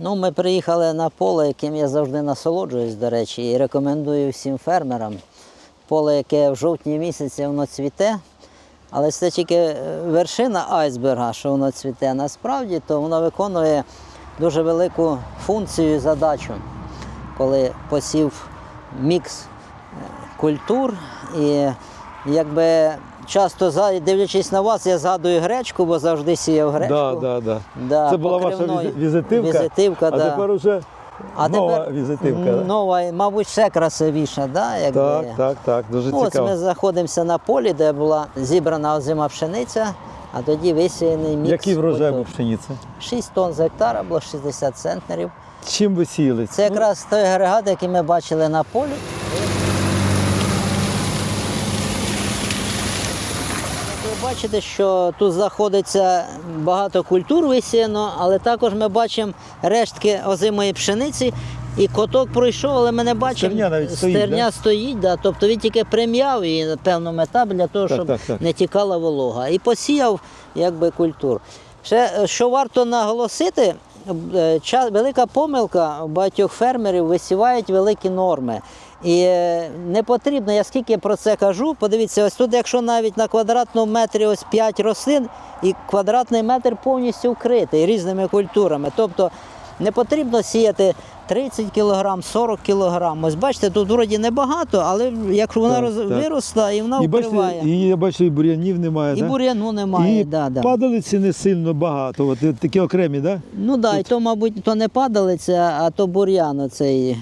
Ну, ми приїхали на поле, яким я завжди насолоджуюсь, до речі, і рекомендую всім фермерам. Поле, яке в жовтні місяці воно цвіте, але це тільки е, вершина айсберга, що воно цвіте. Насправді то воно виконує дуже велику функцію і задачу, коли посів мікс е, культур. І якби часто дивлячись на вас, я згадую гречку, бо завжди сіяв гречку. Да, да, да. Да, Це була ваша покривною. візитивка, Візитивка, а да. тепер уже А нова тепер візитивка. да? Нова, і, мабуть, ще красивіша, да? Якби. Так, так, так, дуже Ну, Ось цікаво. ми знаходимося на полі, де була зібрана озима пшениця, а тоді висіяний мікс. Який врожай був культур. пшениці? 6 тонн з гектара було 60 центнерів. Чим ви сіяли? Це якраз той агрегат, який ми бачили на полі. Ви бачите, що тут знаходиться багато культур висіяно, але також ми бачимо рештки озимої пшениці. І коток пройшов, але ми не бачимо. Стерня навіть стоїть, Стерня да? стоїть, да? тобто він тільки прим'яв її на певному етапі для того, Так, щоб так, так. не тікала волога. І посіяв якби культур. Ще е, що варто наголосити, е, велика помилка багатьох фермерів висівають великі норми. І е, не потрібно, я скільки про це кажу. Подивіться, ось тут, якщо навіть на квадратному метрі ось 5 рослин, і квадратний метр повністю вкритий різними культурами. Тобто не потрібно сіяти 30 кг, 40 кг. Ось бачите, тут вроді небагато, але якщо вона Так, роз... так. виросла і вона І бачите, і я бачу, і бур'янів немає, І да? бур'яну немає, і да, да. падалиці не сильно багато, от, такі окремі, да? Ну так, да, і то, мабуть, то не падалиця, а то бур'ян, оцей е,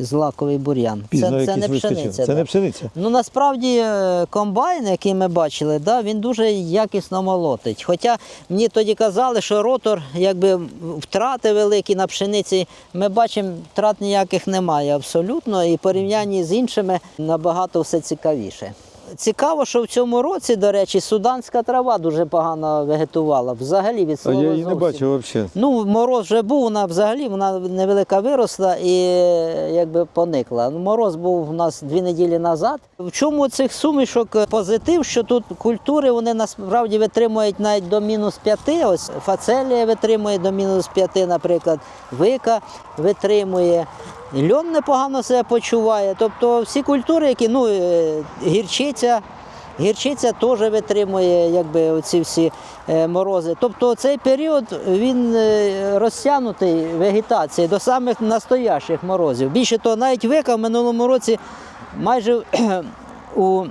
злаковий бур'ян. Це, це не пшениця. Це не пшениця. Ну насправді е, комбайн, який ми бачили, да, він дуже якісно молотить. Хоча мені тоді казали, що ротор якби втрати великі на пшениці. Ми бачимо, втрат ніяких немає абсолютно, і порівнянні з іншими набагато все цікавіше. Цікаво, що в цьому році, до речі, суданська трава дуже погано вегетувала. Взагалі від А я її не бачив взагалі. Ну, мороз вже був, вона взагалі вона невелика виросла і е, якби поникла. Ну, Мороз був у нас дві неділі назад. В чому цих сумішок позитив, що тут культури вони насправді витримують навіть до мінус п'яти. Ось фацелія витримує до мінус п'яти, наприклад, вика витримує. Льон непогано себе почуває. Тобто всі культури, які ну, е, гірчиця. Гірчиця теж витримує якби, оці всі е, морози. Тобто цей період він е, розтягнутий вегетації до самих настоящих морозів. Більше того, навіть вика в минулому році майже у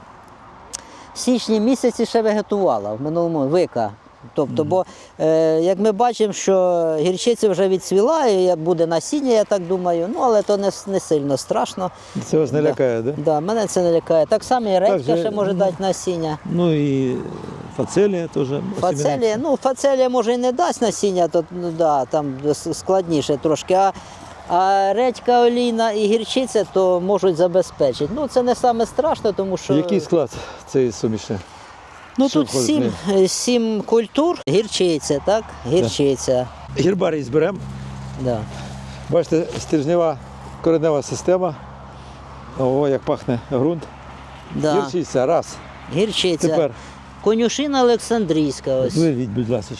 січні місяці ще вегетувала в минулому вика. Тобто, бо е, як ми бачимо, що гірчиця вже відцвіла, і буде насіння, я так думаю, ну але то не, не сильно страшно. Це вас не Да. лякає, да? Да, мене це не лякає. Так само і редька же, ще може ну, дати насіння. Ну і фацелія теж. Фацелія, ну фацелія може і не дасть насіння, то ну, да, там складніше трошки. А, а редька олійна і гірчиця то можуть забезпечити. Ну це не саме страшно, тому що Який склад цієї суміші? Ну, тут сім, е, сім культур, гірчиця, так? Гірчиця. Гербарій зберемо. Да. Бачите, стержнева коренева система. О, як пахне ґрунт. Да. Гірчиця, раз. Гірчиця. Тепер Конюшина Олександрійська. Ось. вивіть, будь ласка.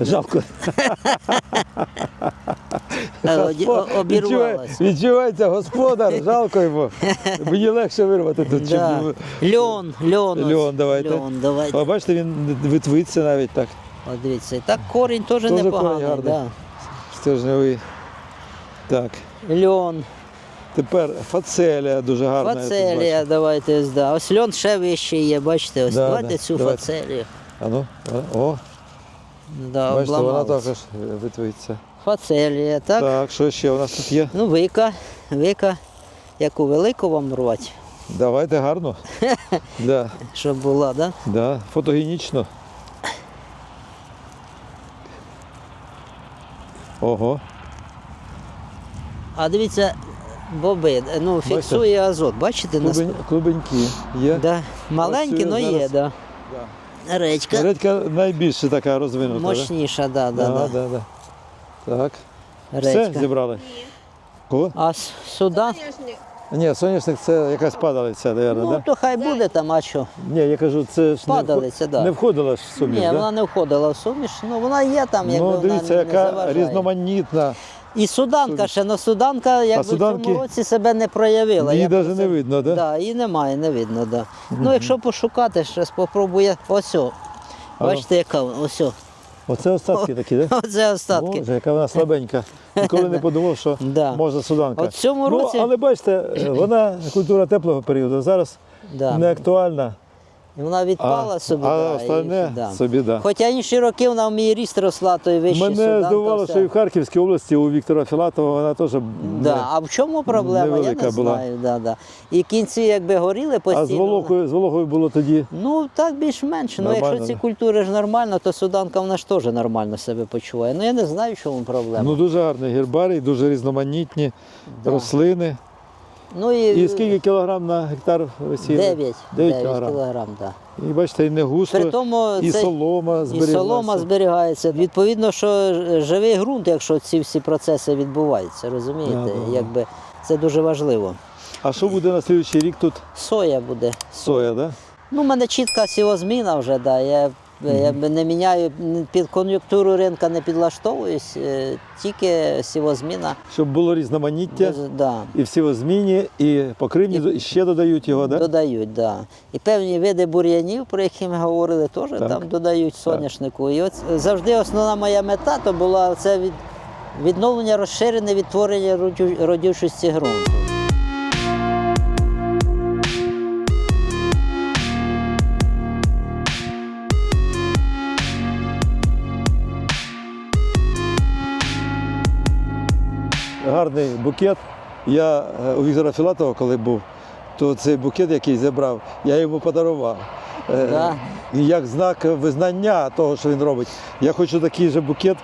Жалко. Е, оді- о- Відчуває- Обірвалась. Відчувається господар, жалко йому. Мені легше вирвати тут, Да. йому. Льон, льон. Льон, давайте. Льон, давайте. О, бачите, він витвиться навіть так. От дивіться, так корінь теж Дуже непоганий. гарний. Да. Стержневий. Так. Льон, Тепер фацелія дуже гарна. я тут фацелія, бачу. давайте да. Ось льон ще вище є, бачите, ось Да, давайте да, цю давайте. фацелію. А ну, а, о, Да, бачите, вона обламалась. також витвиться. Фацелія, так? Так, що ще у нас тут є? Ну, вика, вика, яку велику вам рвати, Давайте гарно. да, щоб була, да? да, фотогенічно. Ого. А дивіться, боби, ну, фіксує азот, бачите? нас- Клубень, клубеньки є. Да. Маленькі, але є, да. Да. Редька Редька найбільше така розвинута. мощніша, да, да? да, Да, да. да, да. Так. Все Редька. зібрали? Кого? А с- сюди? Соняшник. Ні, соняшник це якась падалиця, мабуть, Ну, так? то хай буде там, а що? Ні, я кажу, це ж не, вход- Падалиця, да. не входила ж в суміш, Ні, да? вона не входила в суміш, ну вона є там, якби Ну, вона дивіться, не яка заважає. різноманітна. І суданка ще, але суданка якби в суданки- цьому році себе не проявила. Її Я навіть не видно, да? Да, її немає, не видно, да. Ну, якщо пошукати, щось попробує. Ось. о. Бачите, яка вона? ось. о. Оце остатки такі, де? Оце остатки. Боже, яка вона слабенька. Ніколи не подумав, що Да. можна суданка. От в цьому ну, але бачите, вона культура теплого періоду. Зараз Да. не актуальна. І Вона відпала А, собі. а да, і- да. собі, да. Хоча інші роки вона в мій ріст росла, то й вище Мене здивувало, що і в Харківській області у Віктора Філатова вона теж Да. А в чому проблема? Я не була. знаю. Да, да. І кінці якби горіли постійно. а з вологою, з вологою було тоді. Ну так більш-менш. Ну, якщо ці культури ж нормально, то суданка вона ж теж нормально себе почуває. Ну я не знаю, в чому проблема. Ну дуже гарний гербарій, дуже різноманітні Да. рослини. Ну і, І скільки кілограм на гектар висіли? 9, 9 9 кілограм. кілограм, да. І бачите, і не густо, При тому і це- солома І зберіглася. солома зберігається. Відповідно, що живий ґрунт, якщо ці всі процеси відбуваються, розумієте? Да, да, да. Якби це дуже важливо. А що буде на слідуючий рік тут? Соя буде. Соя, так? Да? Ну, у мене чітка сівозміна вже, да. Я, я не міняю під кон'юнктуру ринка не підлаштовуюсь, е, тільки сівозміна. Щоб було різноманіття, Дуже- да. і в зміні, і покривні і... ще додають його, так? Да? Додають, да. І певні види бур'янів, про які ми говорили, теж Так. там додають соняшнику. І от завжди основна моя мета то була це від, відновлення розширене відтворення родю- родючості ґрунту. Гарний букет. Я е, у Віктора Філатова, коли був, то цей букет, який зібрав, я йому подарував. Е, Да. Як знак визнання того, що він робить. Я хочу такий же букет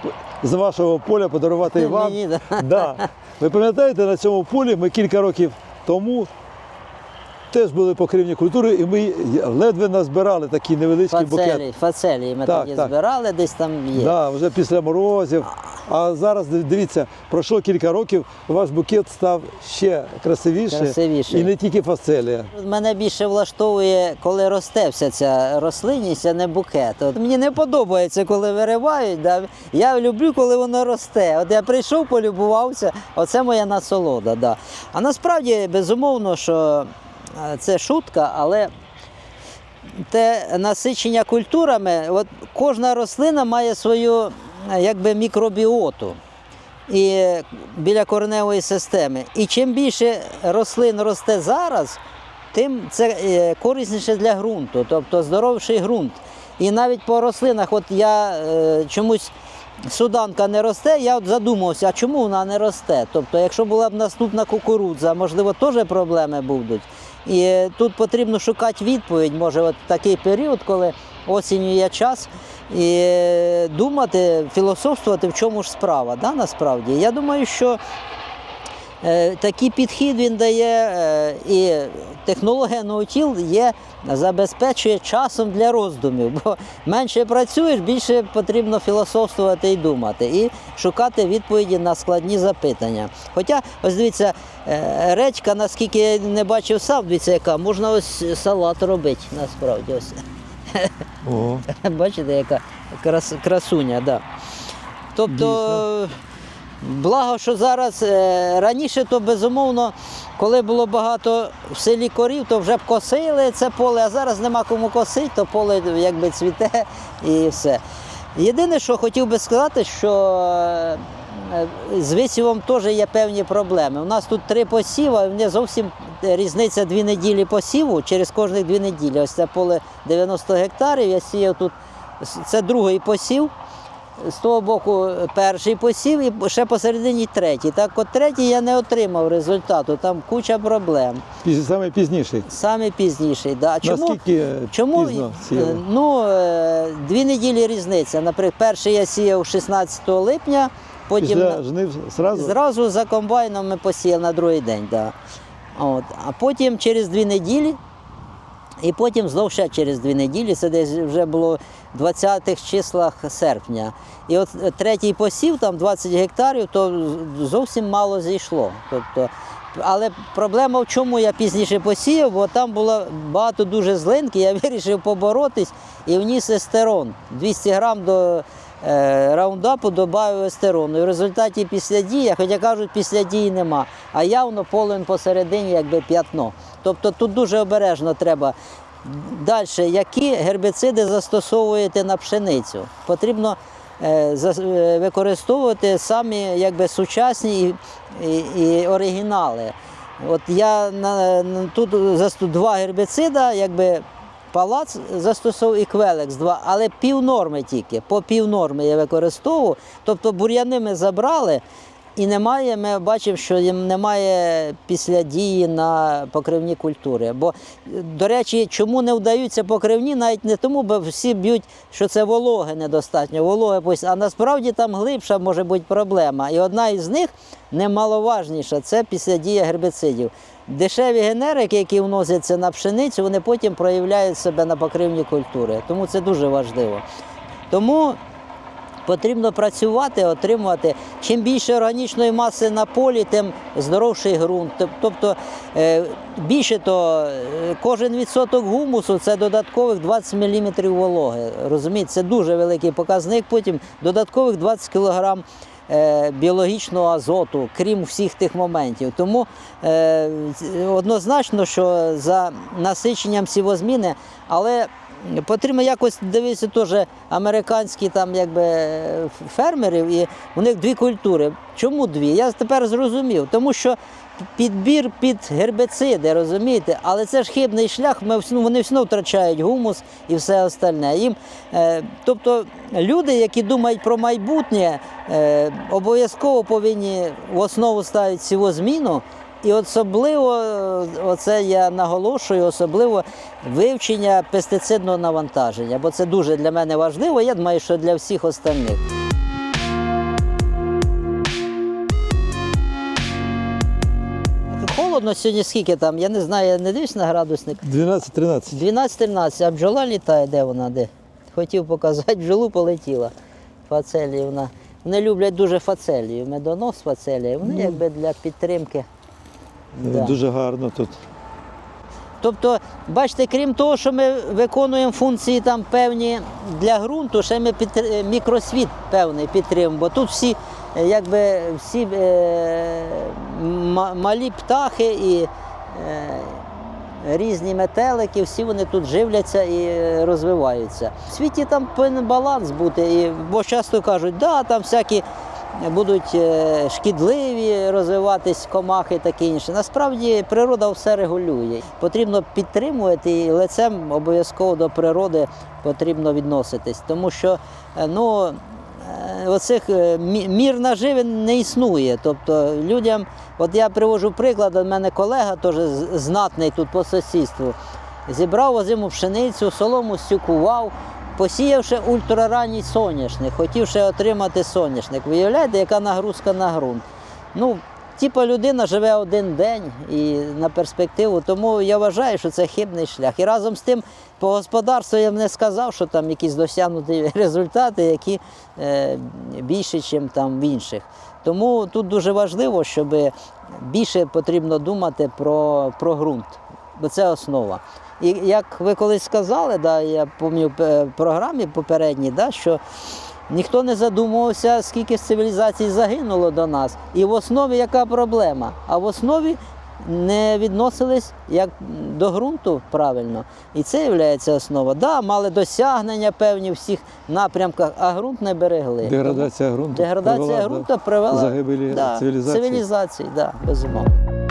з вашого поля подарувати і вам. Мені, да. Да. Ви пам'ятаєте, на цьому полі ми кілька років тому теж були покривні культури, і ми ледве назбирали такий невеличкий букет. Фацелі, фацелії ми Так, тоді так. збирали, десь там є. Да, вже після морозів. А зараз дивіться, пройшло кілька років, ваш букет став ще красивіше. Красивіший. І не тільки фацелія. Мене більше влаштовує, коли росте вся ця рослинність, а не букет. От мені не подобається, коли виривають. Да? Я люблю, коли воно росте. От я прийшов, полюбувався, оце моя насолода. Да. А насправді, безумовно, що це шутка, але те насичення культурами, от кожна рослина має свою е, якби, мікробіоту і біля кореневої системи. І чим більше рослин росте зараз, тим це е, корисніше для ґрунту, тобто здоровший ґрунт. І навіть по рослинах, от я е, чомусь суданка не росте, я от задумався, а чому вона не росте? Тобто, якщо була б наступна кукурудза, можливо, теж проблеми будуть. І е, тут потрібно шукати відповідь, може, от такий період, коли осінню є час, і е, думати, філософствувати, в чому ж справа, да, насправді. Я думаю, що Такий підхід він дає, е, і технологія ноутіл є, забезпечує часом для роздумів, бо менше працюєш, більше потрібно філософствувати і думати, і шукати відповіді на складні запитання. Хоча, ось дивіться, е, редька, наскільки я не бачив сам, дивіться, яка можна ось салат робити насправді. Ось. Ого. Бачите, яка крас, красуня, да. Тобто, благо, що зараз е, раніше, то безумовно, коли було багато в селі корів, то вже б косили це поле, а зараз нема кому косити, то поле якби цвіте і все. Єдине, що хотів би сказати, що е, з висівом теж є певні проблеми. У нас тут три посіва, і вони зовсім різниця дві неділі посіву через кожних дві неділі. Ось це поле 90 гектарів. Я сіяв тут. Це другий посів. З того боку перший посів і ще посередині третій. Так от третій я не отримав результату, там куча проблем. Піз- Саме пізніший. Саме пізніший. Да. Чому? Наскільки е, Чому пізно Е, сіяли? ну, е, дві неділі різниця. Наприклад, перший я сіяв 16 липня, потім Після жнив зразу? зразу за комбайном ми посіяли на другий день. Да. От. А потім через дві неділі, і потім знов ще через дві неділі, це десь вже було в 20-х числах серпня. І от третій посів, там 20 гектарів, то зовсім мало зійшло. Тобто Але проблема в чому я пізніше посіяв, бо там було багато дуже злинки, я вирішив поборотись і вніс естерон. 200 грам до раундапу додав естерону. І в результаті після дії, хоча кажуть, після дії нема, а явно полин посередині якби п'ятно. Тобто тут дуже обережно треба. Далі, які гербіциди застосовуєте на пшеницю? Потрібно е, е, використовувати самі якби, сучасні і, і, оригінали. От я на, тут два гербіцида, якби палац застосовував і квелекс два, але пів норми тільки, по пів норми я використовував. Тобто бур'яни ми забрали. І немає, ми бачимо, що їм немає після дії на покривні культури. Бо, до речі, чому не вдаються покривні, навіть не тому, бо всі б'ють, що це вологи недостатньо, вологи а насправді там глибша може бути проблема. І одна із них немаловажніша це після дії гербіцидів. Дешеві генерики, які вносяться на пшеницю, вони потім проявляють себе на покривні культури. Тому це дуже важливо. Тому Потрібно працювати, отримувати. Чим більше органічної маси на полі, тим здоровший ґрунт. Тобто е, більше то е, кожен відсоток гумусу це додаткових 20 мм вологи. Розумієте, це дуже великий показник. Потім додаткових 20 кг е, біологічного азоту, крім всіх тих моментів. Тому е, однозначно, що за насиченням сівозміни, але Потрібно якось дивитися теж американські там якби фермерів, і у них дві культури. Чому дві? Я тепер зрозумів. Тому що підбір під гербициди, розумієте, але це ж хибний шлях. Ми ну, вони все втрачають гумус і все остальне. Їм, е, тобто люди, які думають про майбутнє, е, обов'язково повинні в основу ставити сівозміну. І особливо, е, оце я наголошую, особливо вивчення пестицидного навантаження, бо це дуже для мене важливо. Я думаю, що для всіх остальних. Холодно сьогодні скільки там, я не знаю, я не дивлюсь на градусник. 12-13. 12-13, а бджола літає, де вона? Де? Хотів показати, бджолу полетіла. Фацелії вона. Вони люблять дуже фацелію, медонос фацелії. Вони якби для підтримки. Да. Дуже гарно тут. Тобто, бачите, крім того, що ми виконуємо функції там певні для ґрунту, ще ми підтр- мікросвіт певний підтримуємо, бо тут всі, е, якби, всі е, малі птахи і е, різні метелики, всі вони тут живляться і е, розвиваються. В світі там повинен баланс бути, і, бо часто кажуть, да, там всякі будуть е, шкідливі розвиватись комахи таке інше. Насправді природа все регулює. Потрібно підтримувати і лицем обов'язково до природи потрібно відноситись, тому що е, ну, е, оцих е, мір наживи не існує. Тобто людям, от я привожу приклад, у мене колега теж знатний тут по сусідству. Зібрав озиму пшеницю, солому стюкував, посіявши ультраранній соняшник, хотівши отримати соняшник. Виявляєте, яка нагрузка на ґрунт? Ну, типа людина живе один день і на перспективу, тому я вважаю, що це хибний шлях. І разом з тим, по господарству я б не сказав, що там якісь досягнуті результати, які е, більші, ніж там в інших. Тому тут дуже важливо, щоб більше потрібно думати про, про ґрунт, бо це основа. І як ви колись сказали, да, я пам'ятаю в програмі попередній, да, що ніхто не задумувався, скільки з цивілізацій загинуло до нас. І в основі яка проблема? А в основі не відносились як до ґрунту правильно. І це є основа. Да, мали досягнення певні в всіх напрямках, а ґрунт не берегли. Деградація ґрунту. Деградація привела ґрунту привела загибелі да, цивілізації. цивілізації, да, безумовно.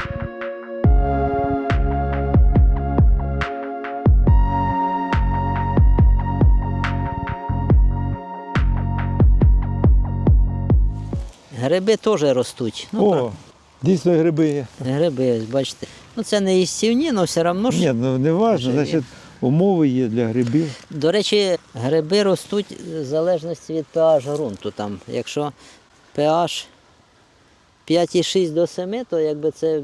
Гриби теж ростуть. Ну, О, дійсно гриби є. Гриби, ось бачите. Ну це не їстівні, але все одно ж. Ні, ну не важно, Живі. значить, умови є для грибів. До речі, гриби ростуть в залежності від pH ґрунту. Там, якщо pH 5,6 до 7, то якби це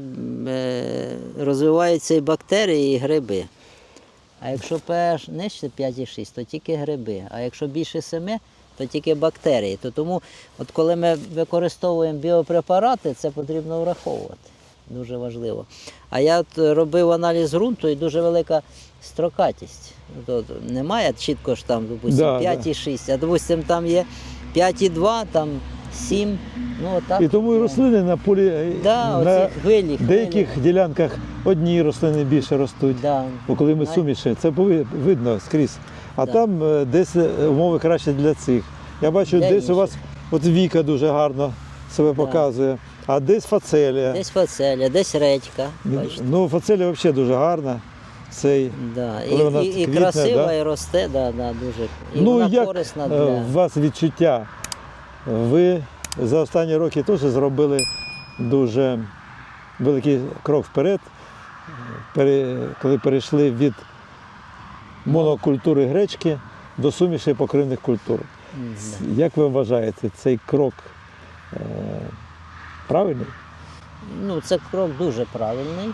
е, розвиваються і бактерії, і гриби. А якщо pH нижче 5,6, то тільки гриби. А якщо більше 7, то тільки бактерії. То тому, от коли ми використовуємо біопрепарати, це потрібно враховувати. Дуже важливо. А я от робив аналіз ґрунту і дуже велика строкатість. Тобто немає чітко ж там, допустимо, Да, да. 5,6, а допустимо, там є 5,2, там 7. Ну, отак. І тому і рослини на полі е, Да, на хвилі, хвилі. деяких ділянках одні рослини більше ростуть. Да. Бо коли ми суміші, це видно скрізь. А Да. там е, десь е, умови краще для цих. Я бачу, Для десь у вас от Віка дуже гарно себе показує, а десь фацелія. Десь фацелія, десь редька. Бачите. Ну, фацелія взагалі дуже гарна. Цей. Да. І, вона і, і красива, да? і росте, да, да, дуже. І ну, вона як корисна е, для. у вас відчуття? Ви за останні роки теж зробили дуже великий крок вперед, коли перейшли від монокультури гречки до суміші покривних культур. Як ви вважаєте, цей крок е, правильний? Ну, це крок дуже правильний.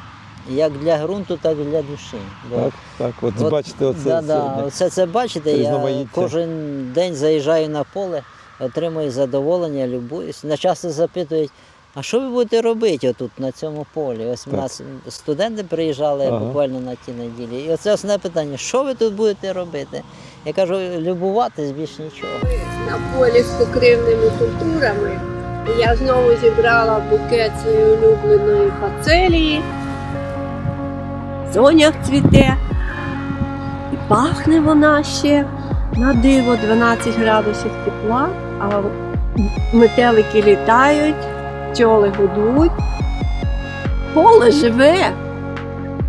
Як для ґрунту, так і для душі. Бо Так, так. От, От, бачите, оце да, да, оце це бачите, я кожен день заїжджаю на поле, отримую задоволення, любуюсь. На часто запитують, а що ви будете робити отут на цьому полі? Ось у нас студенти приїжджали Ага. буквально на ті неділі. І оце основне питання, що ви тут будете робити? Я кажу, любуватись більш нічого. на полі з покривними культурами. Я знову зібрала букет своєї улюбленої фацелії. Сонях цвіте. І пахне вона ще на диво 12 градусів тепла, а метелики літають, пчоли гудуть. Поле живе.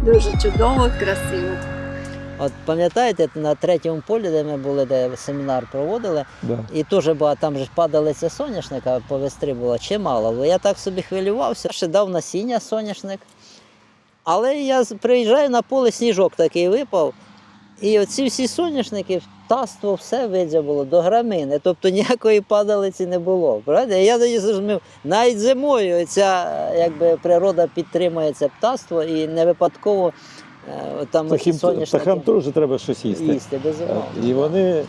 Дуже чудово, красиво. От пам'ятаєте, на третьому полі, де ми були, де семінар проводили, Да. І теж багато, там же ж падалиця соняшника по вестрі було чимало. Бо я так собі хвилювався, ще дав насіння соняшник. Але я приїжджаю на поле, сніжок такий випав. І оці всі соняшники, таство, все видно було до грамини. Тобто ніякої падалиці не було. Правда? Я тоді зрозумів, навіть зимою ця е, якби, природа підтримує це птаство і не випадково е, там Птахам, теж треба щось їсти. їсти безумовно. І вони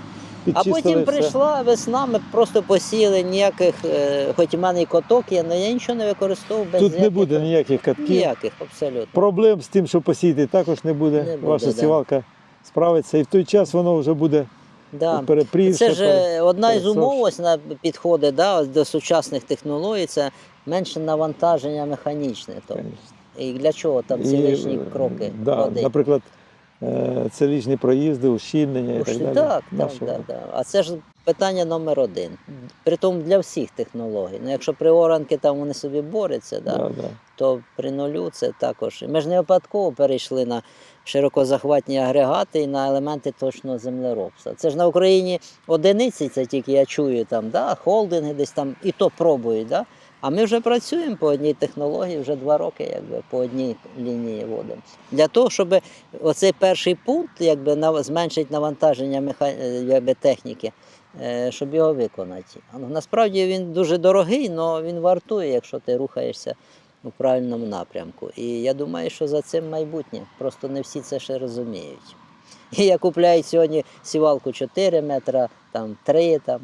А потім все. прийшла весна, ми просто посіяли ніяких, е, хоч у мене і коток є, але я нічого не використовував без Тут не буде ніяких катків. ніяких абсолютно. Проблем з тим, що посіяти, також не буде. Не буде, Ваша да. сівалка справиться. І в той час воно вже буде Да. перепрівше. Це ж е, одна із умов ось на підходи да, до сучасних технологій, це менше навантаження механічне. Тобто. І для чого там ці лишні е, кроки Да, води? наприклад, е, це ліжні проїзди, ущільнення і так далі. так, так, так, так. А це ж питання номер один. Притом для всіх технологій. Ну, якщо при оранки там вони собі борються, да, Да, да. то при нулю це також. Ми ж не випадково перейшли на широкозахватні агрегати і на елементи точного землеробства. Це ж на Україні одиниці, це тільки я чую там, да, холдинги десь там і то пробують. Да? А ми вже працюємо по одній технології, вже два роки якби, по одній лінії водимо. Для того, щоб оцей перший пункт якби, на, зменшить навантаження меха... якби, техніки, е, щоб його виконати. Насправді він дуже дорогий, але він вартує, якщо ти рухаєшся у правильному напрямку. І я думаю, що за цим майбутнє. Просто не всі це ще розуміють. І я купляю сьогодні сівалку 4 метра, там 3, там.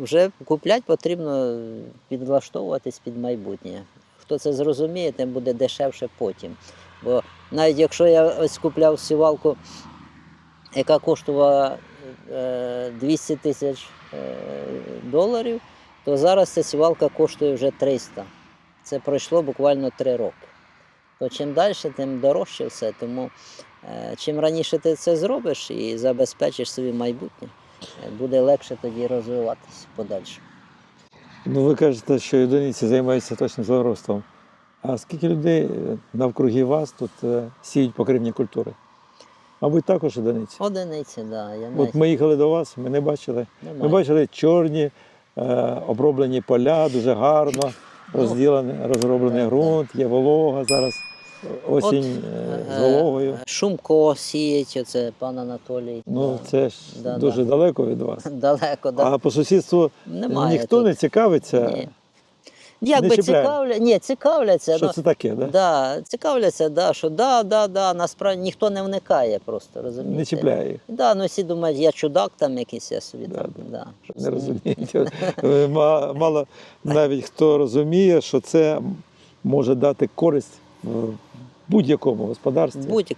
Вже купляти потрібно підлаштовуватись під майбутнє. Хто це зрозуміє, тим буде дешевше потім. Бо навіть якщо я ось купляв сівалку, яка коштувала е, 200 тисяч е, доларів, то зараз ця сівалка коштує вже 300. Це пройшло буквально 3 роки. То чим далі, тим дорожче все. Тому е, чим раніше ти це зробиш і забезпечиш собі майбутнє, е, буде легше тоді розвиватися подальше. Ну, ви кажете, що одиниці займаються точним землеробством. А скільки людей е, навкруги вас тут е, сіють покривні культури? Мабуть, також одиниці. Одиниці, так. Да, я От навіть ми їхали до вас, ми не бачили. Ми немає. бачили чорні е, оброблені поля, дуже гарно розділений, розроблений ґрунт, є волога зараз, осінь От, з вологою. Шумко сіять, це пан Анатолій. Ну, це ж Да, дуже да. далеко від вас. Далеко, да. А по сусідству Немає ніхто тут. не цікавиться, Ні. Якби цікавля... Ні, цікавляться. що ну, це таке, да? Да, цікавляться, да, що да, да, да, насправді ніхто не вникає просто, розумієте? не чіпляє їх. Да, ну всі думають, я чудак там якийсь, я собі Да, там. да. Да, Не розуміють. Е, ма- Мало навіть хто розуміє, що це може дати користь в будь-якому господарстві, Будь,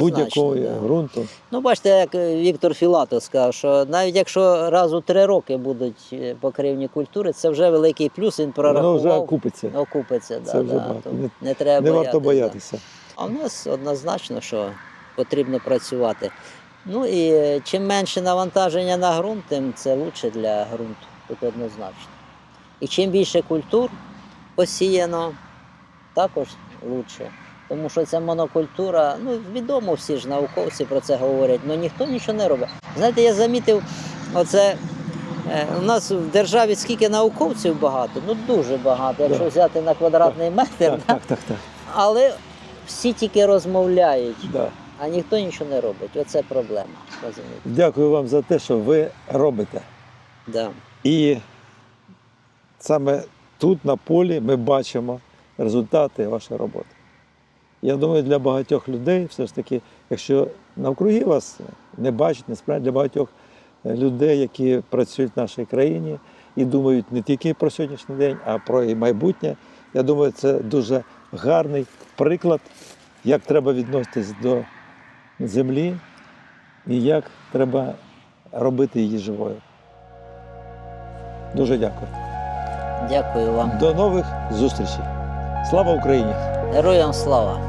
будь-якого да. ґрунту. Ну, бачите, як Віктор Філатов сказав, що навіть якщо раз у три роки будуть е, покривні культури, це вже великий плюс, він Воно вже окупиться. Окупиться, да, вже да, Не- не треба Не варто боятися. боятися. А в нас однозначно, що потрібно працювати. Ну і е, чим менше навантаження на ґрунт, тим це краще для ґрунту. Тут однозначно. І чим більше культур посіяно, також краще. Тому що ця монокультура, ну відомо всі ж науковці про це говорять, але ніхто нічого не робить. Знаєте, я замітив, оце е, у нас в державі скільки науковців багато, ну дуже багато. Якщо взяти на квадратний метр, Так, так, так, так. але всі тільки розмовляють, Да. а ніхто нічого не робить. Оце проблема. Розумієте? Дякую вам за те, що ви робите. Да. І саме тут, на полі, ми бачимо результати вашої роботи. Я думаю, для багатьох людей, все ж таки, якщо навкруги вас не бачать, насправді для багатьох е, людей, які працюють в нашій країні і думають не тільки про сьогоднішній день, а про і майбутнє. Я думаю, це дуже гарний приклад, як треба відноситись до землі і як треба робити її живою. Дуже дякую. Дякую вам. До нових зустрічей. Слава Україні! Героям слава!